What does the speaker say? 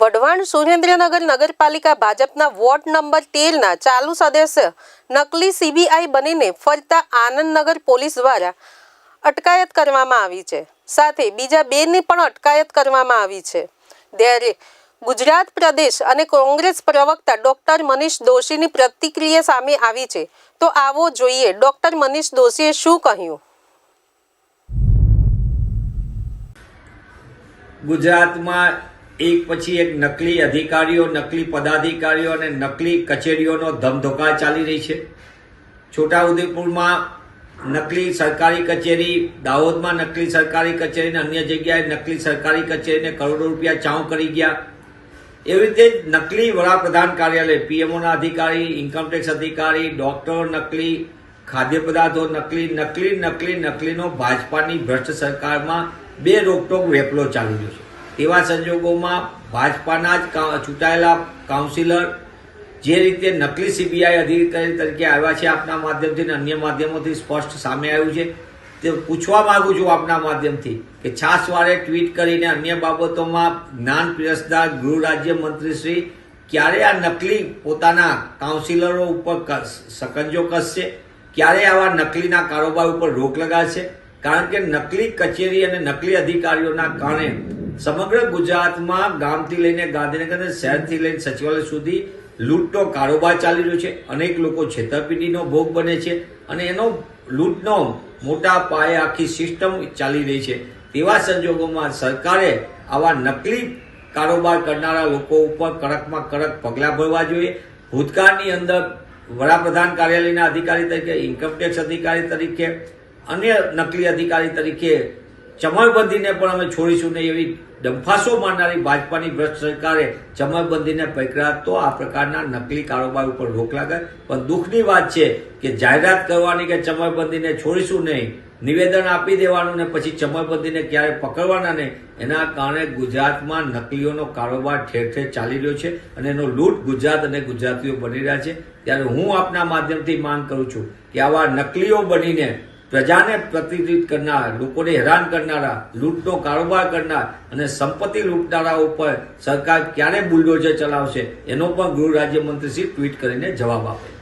વઢવાણ સુરેન્દ્રનગર નગરપાલિકા ભાજપના ward number તેરના ચાલુ સદસ્ય નકલી સીબીઆઈ બનીને ફરતા આનંદનગર પોલીસ દ્વારા અટકાયત કરવામાં આવી છે. સાથે બીજા બેની પણ અટકાયત કરવામાં આવી છે. ત્યારે ગુજરાત પ્રદેશ અને કોંગ્રેસ પ્રવક્તા ડોક્ટર મનીષ દોશીની પ્રતિક્રિયા સામે આવી છે. તો આવો જોઈએ ડોક્ટર મનીષ દોશીએ શું કહ્યું? ગુજરાતમાં એક પછી એક નકલી અધિકારીઓ, નકલી પદાધિકારીઓ અને નકલી કચેરીઓનો ધમધોકા ચાલી રહી છે. છોટાઉદેપુરમાં નકલી સરકારી કચેરી, દાહોદમાં નકલી સરકારી કચેરી અને અન્ય જગ્યાએ નકલી સરકારી કચેરીને કરોડો રૂપિયા ચાઉ કરી ગયા. એવી રીતે નકલી વડાપ્રધાન કાર્યાલય, પીએમઓના અધિકારી ઇન્કમટેક્સ અધિકારી ડોક્ટરો નકલી ખાદ્ય પદાર્થો, નકલી નકલી નકલી, નકલીનો ભાજપાની ભ્રષ્ટ સરકારમાં બે રોકટોક વેપલો ચાલી રહ્યો છે. તેવા સંજોગોમાં ભાજપાના જ ચૂંટાયેલા કાઉન્સિલર જે રીતે નકલી સીબીઆઈ અધિકારી તરીકે આવ્યા છે આપના માધ્યમથી અને અન્ય માધ્યમોથી સ્પષ્ટ સામે આવ્યું છે, તે પૂછવા માગું છું આપના માધ્યમથી કે છાસવારે ટ્વીટ કરીને અન્ય બાબતોમાં જ્ઞાન પીરસદાર ગૃહ રાજ્ય મંત્રી શ્રી ક્યારે આ નકલી પોતાના કાઉન્સિલરો ઉપર સકંજો કસશે? ક્યારે આવા નકલીના કારોબાર ઉપર રોક લગાડશે? કારણ કે નકલી કચેરી અને નકલી અધિકારીઓના કારણે સમગ્ર ગુજરાતમાં ગામથી લઈને ગાંધીનગર શહેરથી લઈને સચિવાલય સુધી લૂંટનો કારોબાર ચાલી રહ્યો છે. અનેક લોકો છેતરપિંડીનો ભોગ બને છે અને એનો લૂંટનો મોટા પાયે આખી સિસ્ટમ ચાલી રહી છે. તેવા સંજોગોમાં સરકારે આવા નકલી કારોબાર કરનારા લોકો ઉપર કડકમાં કડક પગલાં ભરવા જોઈએ. ભૂતકાળની અંદર વડાપ્રધાન કાર્યાલયના અધિકારી તરીકે ઇન્કમટેક્સ અધિકારી તરીકે, અન્ય નકલી અધિકારી તરીકે ચમરબંધીને પણ અમે છોડીશું નહીં એવી ડંફાસો મારનારી ભાજપાની ભ્રષ્ટ સરકારે ચમરબંધીને પકડ્યા તો આ પ્રકારના નકલી કારોબાર ઉપર રોક લાગે. પણ દુઃખની વાત છે કે જાહેરાત કરવાની કે ચમરબંધીને છોડીશું નહીં, નિવેદન આપી દેવાનું ને પછી ચમરબંધીને ક્યારે પકડવાના નહીં, એના કારણે ગુજરાતમાં નકલીઓનો કારોબાર ઠેર ઠેર ચાલી રહ્યો છે અને એનો લૂંટ ગુજરાત અને ગુજરાતીઓ બની રહ્યા છે. ત્યારે હું આપના માધ્યમથી માંગ કરું છું કે આવા નકલીઓ બનીને પ્રજાને પ્રતિનિધિત કરનાર, લોકોને હેરાન કરનારા, લૂંટનો કારોબાર કરનાર અને સંપત્તિ લૂંટનારા ઉપર સરકાર ક્યારે બુલડોઝર ચલાવશે, એનો પણ ગૃહ રાજ્યમંત્રીશ્રી ટ્વીટ કરીને જવાબ આપે.